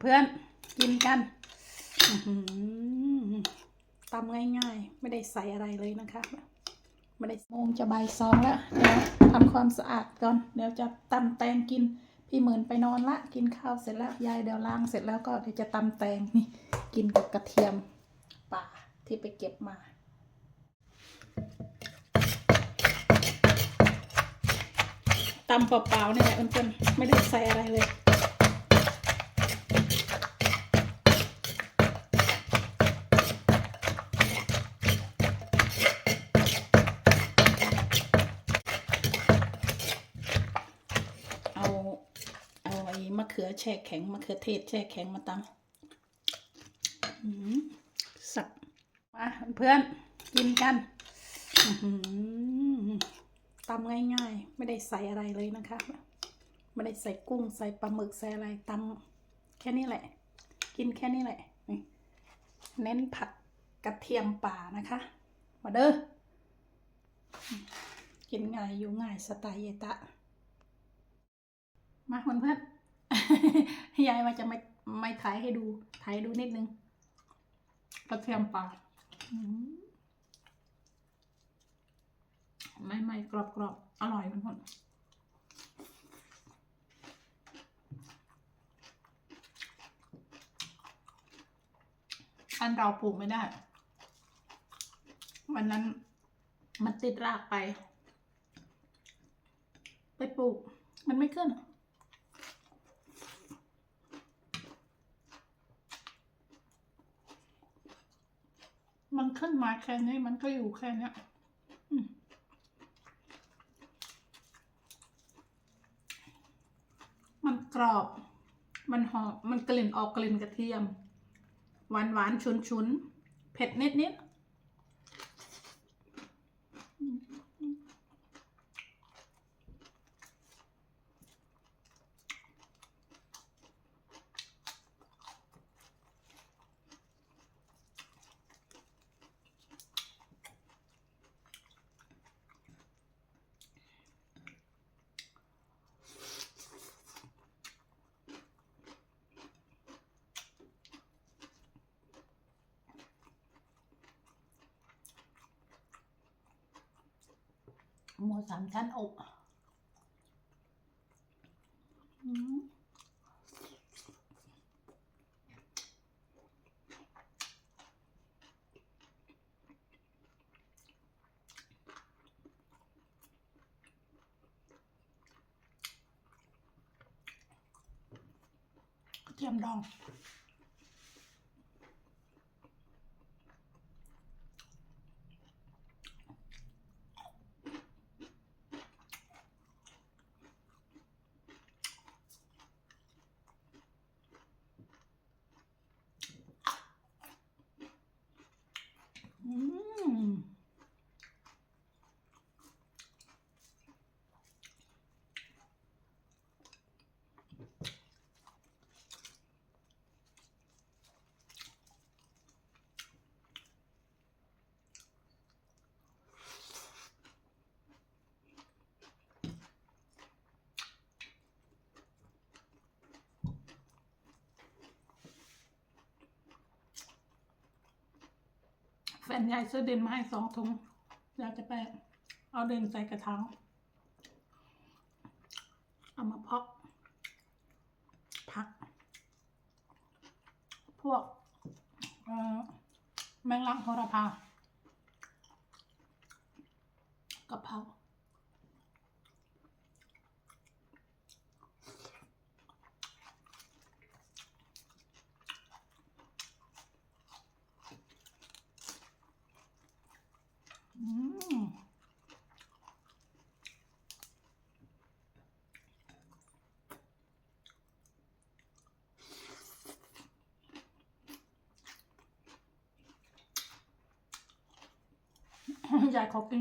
เพื่อนกินกันตำง่ายๆ ไม่ได้ใส่อะไรเลยนะคะไม่ได้โมงจะบ่ายสองแล้วเดี๋ยวทำความสะอาดก่อน เดี๋ยวจะตำแตงกิน พี่เหมือนไปนอนละ กินข้าวเสร็จแล้วยายเดี๋ยวล้างเสร็จแล้วก็เดี๋ยวจะตำแตงนี่กินกับกระเทียมป่าที่ไปเก็บมาตำเปล่าๆเนี่ยแหละเพื่อนๆไม่ได้ใส่อะไรเลย แช่แข็งมะเขือเทศ แช่แข็งมาตำสับมาเพื่อนกินกันตำง่ายๆ ไม่ได้ใส่อะไรเลยนะคะ ไม่ได้ใส่กุ้งใส่ปลาหมึกใส่อะไรตำแค่นี้แหละ กินแค่นี้แหละเน้นผัดกระเทียมป่านะคะ มาเด้อกินง่ายอยู่ง่ายสไตล์เยตะ มาเพื่อนๆ ยายว่าจะไม่ไม่ถ่ายให้ดูถ่ายดูนิดนึงกระเทียมป่าไม่ไม่กรอบกรอบอร่อยเพื่อนอันเราปลูกไม่ได้ วันนั้นมันติดรากไป ไปปลูก มันไม่ขึ้นอะมัน ขึ้นมาแค่นี้มันก็อยู่แค่เนี้ยมันกรอบ มันหอม มันกลิ่นออกกลิ่นกระเทียม หวานหวานชุนชุนเผ็ดนิดนิด หมูสามชั้นอบอืมกระเทียมดอง อืม แฟนยายซื้อดินมาให้สองถุงอยาจะไปเอาดินใส่กระถางเอามาเพาะผัก พวกแมงลักโหระพากะเพราอืม ยายขอกิ